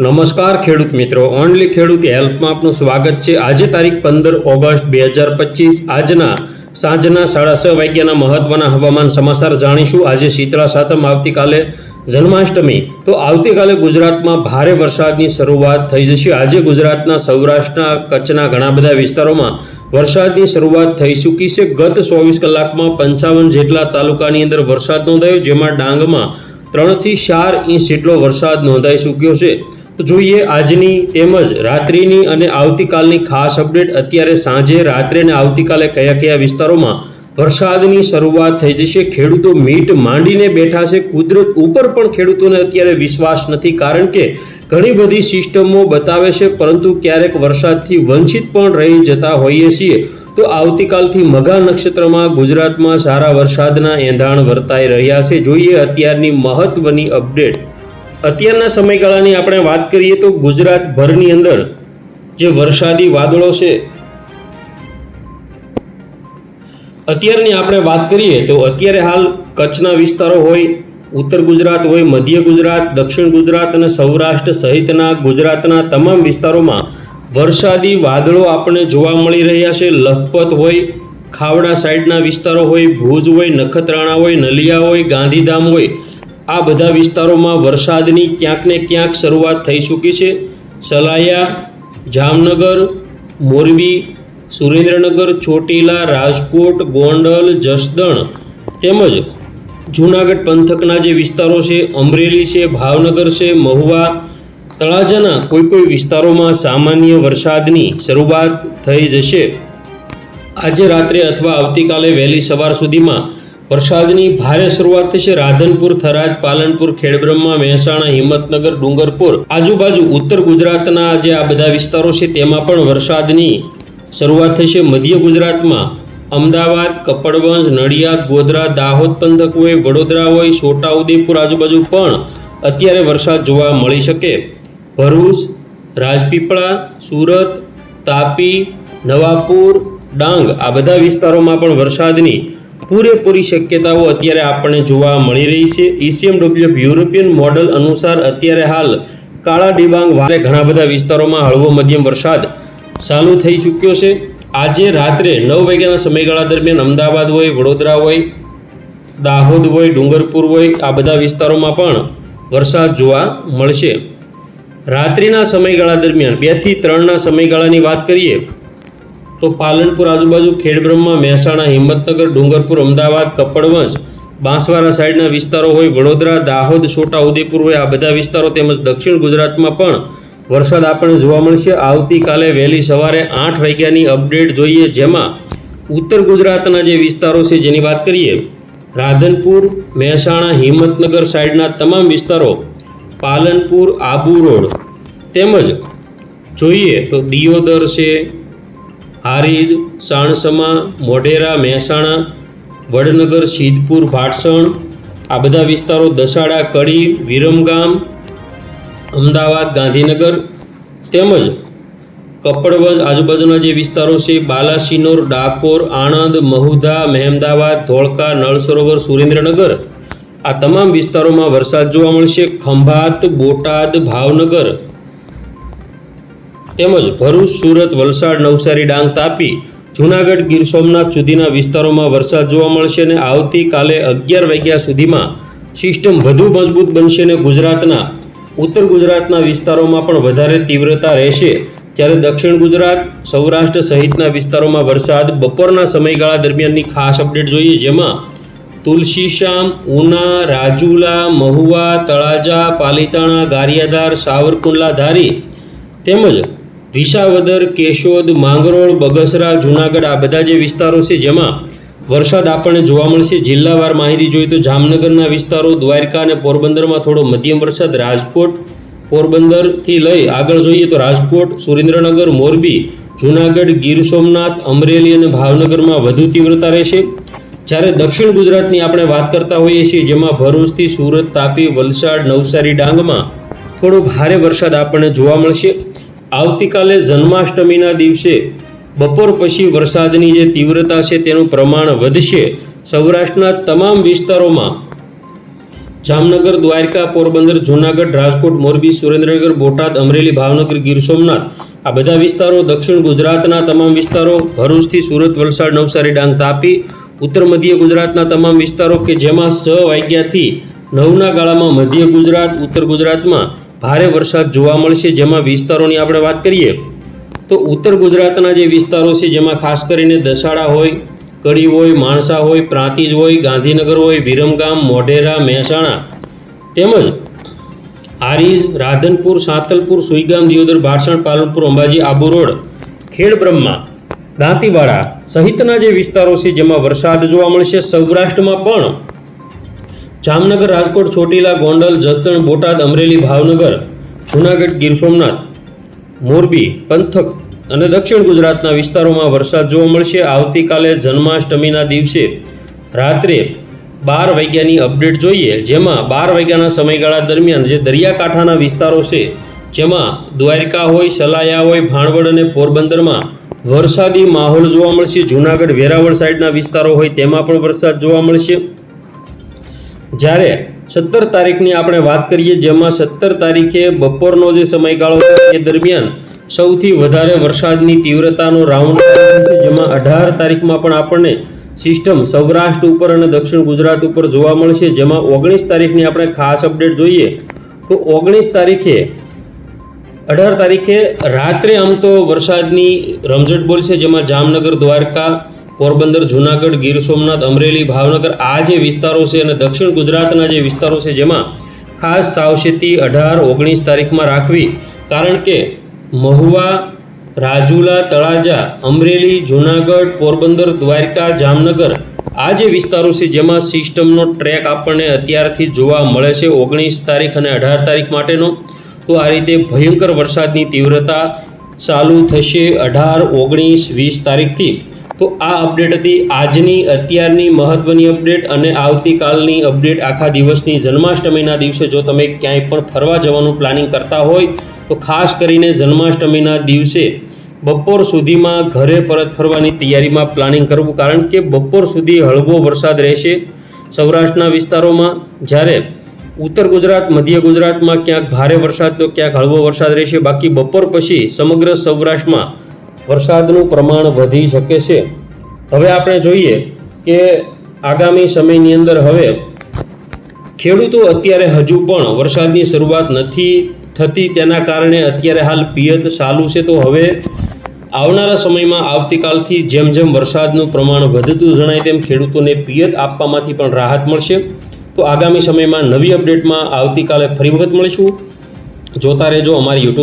નમસ્કાર ખેડૂત મિત્રો. ઓનલી ખેડૂત હેલ્પમાં આપનું સ્વાગત છે. આજે તારીખ પંદર ઓગસ્ટ બે હજાર પચીસ. આજના સાંજના સાડા છ વાગ્યાના મહત્વના હવામાન સમાચાર જાણીશું. આજે શીતળા સાતમ આવતીકાલે જન્માષ્ટમી. તો આવતીકાલે ગુજરાતમાં ભારે વરસાદની શરૂઆત થઈ જશે. આજે ગુજરાતના સૌરાષ્ટ્રના કચ્છના ઘણા બધા વિસ્તારોમાં વરસાદની શરૂઆત થઈ ચૂકી છે. ગત ચોવીસ કલાકમાં પંચાવન જેટલા તાલુકાની અંદર વરસાદ નોંધાયો, જેમાં ડાંગમાં ત્રણથી ચાર ઇંચ જેટલો વરસાદ નોંધાઈ ચૂક્યો છે. તો જોઈએ આજની તેમજ રાત્રિની અને આવતીકાલની ખાસ અપડેટ. અત્યારે સાંજે રાત્રે અને આવતીકાલે કયા કયા વિસ્તારોમાં વરસાદની શરૂઆત થઈ જશે? ખેડૂતો મીટ માંડીને બેઠા છે. કુદરત ઉપર પણ ખેડૂતોને અત્યારે વિશ્વાસ નથી, કારણ કે ઘણી બધી સિસ્ટમો બતાવે છે, પરંતુ ક્યારેક વરસાદથી વંચિત પણ રહી જતા હોઈએ છીએ. તો આવતીકાલથી મઘા નક્ષત્રમાં ગુજરાતમાં સારા વરસાદના એંધાણ વર્તાઈ રહ્યા છે. જોઈએ અત્યારની મહત્વની અપડેટ. અત્યારના સમયગાળાની આપણે વાત કરીએ તો ગુજરાતભરની અંદર જે વરસાદી વાદળો છે, અત્યારની આપણે વાત કરીએ તો અત્યારે હાલ કચ્છના વિસ્તારો હોય, ઉત્તર ગુજરાત હોય, મધ્ય ગુજરાત, દક્ષિણ ગુજરાત અને સૌરાષ્ટ્ર સહિતના ગુજરાતના તમામ વિસ્તારોમાં વરસાદી વાદળો આપણને જોવા મળી રહ્યા છે. લખપત હોય, ખાવડા સાઈડના વિસ્તારો હોય, ભુજ હોય, નખત્રાણા હોય, નલિયા હોય, ગાંધીધામ હોય આ બધા વિસ્તારોમાં વરસાદની ક્યાંક ને ક્યાંક શરૂઆત થઈ ચૂકી છે. સલાયા, જામનગર, મોરબી, સુરેન્દ્રનગર, ચોટીલા, રાજકોટ, ગોંડલ, જસદણ તેમજ જૂનાગઢ પંથકના જે વિસ્તારો છે, અમરેલી છે, ભાવનગર છે, મહુવા, તળાજાના કોઈ કોઈ વિસ્તારોમાં સામાન્ય વરસાદની શરૂઆત થઈ જશે. આજે રાત્રે અથવા આવતીકાલે વહેલી સવાર સુધીમાં વરસાદની ભારે શરૂઆત થશે રાધનપુર, થરાદ, પાલનપુર, ખેડબ્રહ્મા, મહેસાણા, હિંમતનગર, ડુંગરપુર. આજુબાજુ ઉત્તર ગુજરાતના જે આ બધા વિસ્તારો છે, તેમાં પણ વરસાદની શરૂઆત થશે મધ્ય ગુજરાતમાં. અમદાવાદ, કપડવંજ, નડિયાદ, ગોધરા, દાહોદ પંથક હોય વડોદરા હોય છોટાઉદેપુર આજુબાજુ પણ અત્યારે વરસાદ જોવા મળી શકે. ભરૂચ, રાજપીપળા, સુરત, તાપી, નવાપુર, ડાંગ આ બધા વિસ્તારોમાં પણ વરસાદની પૂરેપૂરી શક્યતાઓ અત્યારે આપણને જોવા મળી રહી છે. ઈસીએમ ડબલ્યુ યુરોપિયન મોડલ અનુસાર અત્યારે હાલ કાળા ડિબાંગ વારે ઘણા બધા વિસ્તારોમાં હળવો મધ્યમ વરસાદ ચાલુ થઈ ચૂક્યો છે. આજે રાત્રે નવ વાગ્યાના સમયગાળા દરમિયાન અમદાવાદ હોય, વડોદરા હોય, દાહોદ હોય, ડુંગરપુર હોય, આ બધા વિસ્તારોમાં પણ વરસાદ જોવા મળશે. રાત્રિના સમયગાળા દરમિયાન બેથી ત્રણના સમયગાળાની વાત કરીએ તો પાલનપુર આજુબાજુ ખેડબ્રહ્મા, મહેસાણા, હિંમતનગર, ડુંગરપુર, અમદાવાદ, કપડવંજ, બાંસવાડા સાઈડના વિસ્તારો હોય વડોદરા, દાહોદ, છોટા ઉદેપુર હોય આ બધા વિસ્તારો તેમજ દક્ષિણ ગુજરાતમાં પણ વરસાદ આપણને જોવા મળશે. આવતીકાલે વહેલી સવારે આઠ વાગ્યાની અપડેટ જોઈએ, જેમાં ઉત્તર ગુજરાતના જે વિસ્તારો છે જેની વાત કરીએ, રાધનપુર, મહેસાણા, હિંમતનગર સાઈડના તમામ વિસ્તારો, પાલનપુર, આબુ રોડ. તેમજ જોઈએ તો દિયોદર છે હારીજ, સાણસમા, મોઢેરા, મહેસાણા, વડનગર, સિદ્ધપુર, ભાટસણ, આ બધા વિસ્તારો દસાડા, કડી, વિરમગામ, અમદાવાદ, ગાંધીનગર તેમજ કપડવજ આજુબાજુના જે વિસ્તારો છે, બાલાસિનોર, ડાકોર, આણંદ, મહુધા, મહેમદાવાદ, ધોળકા નળ સરોવર સુરેન્દ્રનગર આ તમામ વિસ્તારોમાં વરસાદ જોવા મળશે. ખંભાત, બોટાદ, ભાવનગર તેમજ ભરૂચ, સુરત, વલસાડ, નવસારી ડાંગ તાપી, જૂનાગઢ, ગીર સોમનાથ સુધીના વિસ્તારોમાં વરસાદ જોવા મળશે અને આવતીકાલે અગિયાર વાગ્યા સુધીમાં સિસ્ટમ વધુ મજબૂત બનશે અને ગુજરાતના, ઉત્તર ગુજરાતના વિસ્તારોમાં પણ વધારે તીવ્રતા રહેશે. જ્યારે દક્ષિણ ગુજરાત, સૌરાષ્ટ્ર સહિતના વિસ્તારોમાં વરસાદ બપોરના સમયગાળા દરમિયાનની ખાસ અપડેટ જોઈએ, જેમાં તુલસીશ્યામ ઉના, રાજુલા, મહુવા, તળાજા, પાલીતાણા, ગારિયાધાર, સાવરકુંડલા ધારી તેમજ વિસાવદર, કેશોદ, માંગરોળ, બગસરા, જુનાગઢ આ બધા જે વિસ્તારો છે જેમાં વરસાદ આપણને જોવા મળશે. જિલ્લાવાર માહિતી જોઈએ તો જામનગરના વિસ્તારો, દ્વારકા અને પોરબંદરમાં થોડો મધ્યમ વરસાદ. રાજકોટ, પોરબંદરથી લઈ આગળ જોઈએ તો રાજકોટ, સુરેન્દ્રનગર, મોરબી, જુનાગઢ, ગીર સોમનાથ, અમરેલી અને ભાવનગરમાં વધુ તીવ્રતા રહેશે. જ્યારે દક્ષિણ ગુજરાતની આપણે વાત કરતા હોઈએ છીએ જેમાં ભરૂચથી સુરત, તાપી, વલસાડ, નવસારી, ડાંગમાં થોડો ભારે વરસાદ આપણને જોવા મળશે. આવતીકાલે જન્માષ્ટમીના દિવસે બપોર પછી વરસાદની જે તીવ્રતા છે તેનું પ્રમાણ વધશે. સૌરાષ્ટ્રના તમામ વિસ્તારોમાં જામનગર, દ્વારકા, પોરબંદર, જૂનાગઢ, રાજકોટ, મોરબી, સુરેન્દ્રનગર, બોટાદ, અમરેલી, ભાવનગર, ગીર સોમનાથ આ બધા વિસ્તારો દક્ષિણ ગુજરાતના તમામ વિસ્તારો ભરૂચથી સુરત, વલસાડ, નવસારી, ડાંગ તાપી, ઉત્તર મધ્ય ગુજરાતના તમામ વિસ્તારો કે જેમાં સ વાગ્યાથી નવના ગાળામાં મધ્ય ગુજરાત, ઉત્તર ગુજરાતમાં ભારે વરસાદ જોવા મળશે, જેમાં વિસ્તારોની આપણે વાત કરીએ, તો ઉત્તર ગુજરાતના જે વિસ્તારો છે, જેમાં ખાસ કરીને દસાડા હોય, કડી હોય, માણસા હોય, પ્રાંતિજ હોય, ગાંધીનગર હોય, વિરમગામ, મોઢેરા, મહેસાણા, તેમજ આરીજ રાધનપુર, સાંતલપુર, સુઈગામ, દિયોદર ભાષણ પાલનપુર, અંબાજી, આબુ રોડ ખેડબ્રહ્મા દાંતીવાડા સહિતના જે વિસ્તારો છે, જેમાં વરસાદ જોવા મળશે. સૌરાષ્ટ્રમાં પણ જામનગર રાજકોટ ચોટીલા ગોંડલ જસદણ બોટાદ અમરેલી ભાવનગર જૂનાગઢ ગીર સોમનાથ મોરબી પંથક અને દક્ષિણ ગુજરાતના વિસ્તારોમાં વરસાદ જોવા મળશે. આવતીકાલે જન્માષ્ટમીના દિવસે રાત્રે બાર વાગ્યાની અપડેટ જોઈએ, જેમાં બાર વાગ્યાના સમયગાળા દરમિયાન જે દરિયાકાંઠાના વિસ્તારો છે, જેમાં દ્વારકા હોય, સલાયા હોય, ભાણવડ અને પોરબંદરમાં વરસાદી માહોલ જોવા મળશે. જૂનાગઢ વેરાવળ સાઈડના વિસ્તારો હોય, તેમાં પણ વરસાદ જોવા મળશે. જ્યારે સત્તર તારીખની આપણે વાત કરીએ, જેમાં સત્તર તારીખે બપોરનો જે સમયગાળો એ દરમિયાન સૌથી વધારે વરસાદની તીવ્રતાનો રાઉન્ડ છે, જેમાં અઢાર તારીખમાં પણ આપણને સિસ્ટમ સૌરાષ્ટ્ર ઉપર અને દક્ષિણ ગુજરાત ઉપર જોવા મળશે, જેમાં ઓગણીસ તારીખની આપણે ખાસ અપડેટ જોઈએ તો ઓગણીસ તારીખે અઢાર તારીખે રાત્રે આમ તો વરસાદની રમઝટ બોલશે, જેમાં જામનગર, દ્વારકા પોરબંદર, જૂનાગઢ, ગીર સોમનાથ, અમરેલી, ભાવનગર આ જે વિસ્તારો છે અને દક્ષિણ ગુજરાતના જે વિસ્તારો છે જેમાં ખાસ સાવચેતી અઢાર ઓગણીસ તારીખમાં રાખવી, કારણ કે મહુવા, રાજુલા, તળાજા, અમરેલી, જૂનાગઢ, પોરબંદર, દ્વારકા, જામનગર આ જે વિસ્તારો છે જેમાં સિસ્ટમનો ટ્રેક આપણને અત્યારથી જોવા મળે છે ઓગણીસ તારીખ અને અઢાર તારીખ માટેનો, તો આ રીતે ભયંકર વરસાદની તીવ્રતા ચાલુ થશે અઢાર ઓગણીસ વીસ તારીખથી. તો આ અપડેટ હતી. આજની, અત્યારની મહત્ત્વની અપડેટ અને આવતીકાલની અપડેટ આખા દિવસની જન્માષ્ટમીના દિવસે. જો તમે ક્યાંય પણ ફરવા જવાનું પ્લાનિંગ કરતા હોય, તો ખાસ કરીને જન્માષ્ટમીના દિવસે બપોર સુધીમાં ઘરે પરત ફરવાની તૈયારીમાં પ્લાનિંગ કરવું. કારણ કે બપોર સુધી હળવો વરસાદ રહેશે સૌરાષ્ટ્રના વિસ્તારોમાં. જ્યારે ઉત્તર ગુજરાત, મધ્ય ગુજરાતમાં ક્યાંક ભારે વરસાદ, તો ક્યાંક હળવો વરસાદ રહેશે. બાકી બપોર પછી સમગ્ર સૌરાષ્ટ્રમાં વરસાદનું પ્રમાણ વધી શકે છે. હવે આપણે જોઈએ કે આગામી સમયની અંદર હવે ખેડૂતો અત્યારે હજુ પણ વરસાદની શરૂઆત નથી થતી તેના કારણે અત્યારે હાલ પિયત ચાલુ છે. તો હવે આવનારા સમયમાં આવતીકાલથી જેમ જેમ વરસાદનું પ્રમાણ વધતું જણાય તેમ ખેડૂતોને પિયત આપવામાંથી પણ રાહત મળશે. તો આગામી સમયમાં નવી અપડેટમાં આવતીકાલે ફરી વખત મળીશું. જોતા રહેજો અમારી યુટ્યુબ